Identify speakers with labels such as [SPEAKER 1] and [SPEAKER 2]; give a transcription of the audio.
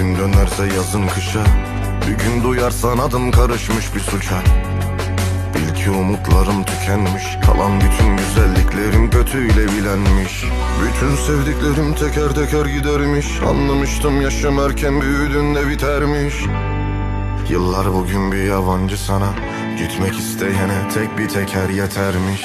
[SPEAKER 1] gün dönerse yazın kışa Bir gün duyarsan adım karışmış bir suça. Bil ki umutlarım tükenmiş Kalan bütün güzelliklerim kötüyle bilenmiş. Bütün sevdiklerim teker teker gidermiş Anlamıştım yaşım erken büyüdüğünde bitermiş. Yıllar bugün bir yabancı sana Gitmek isteyene tek bir teker yetermiş.